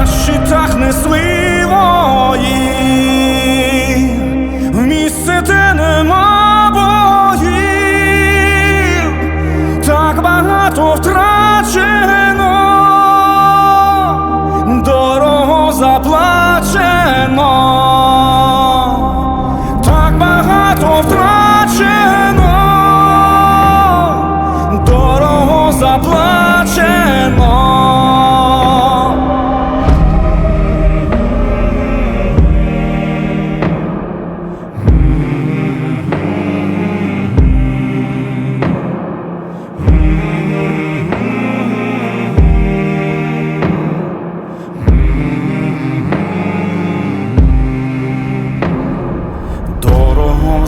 на щитах несли вої, в місце, де нема боїв, так багато втрачено, дорого заплачено, так багато втрачено, дорого заплачено.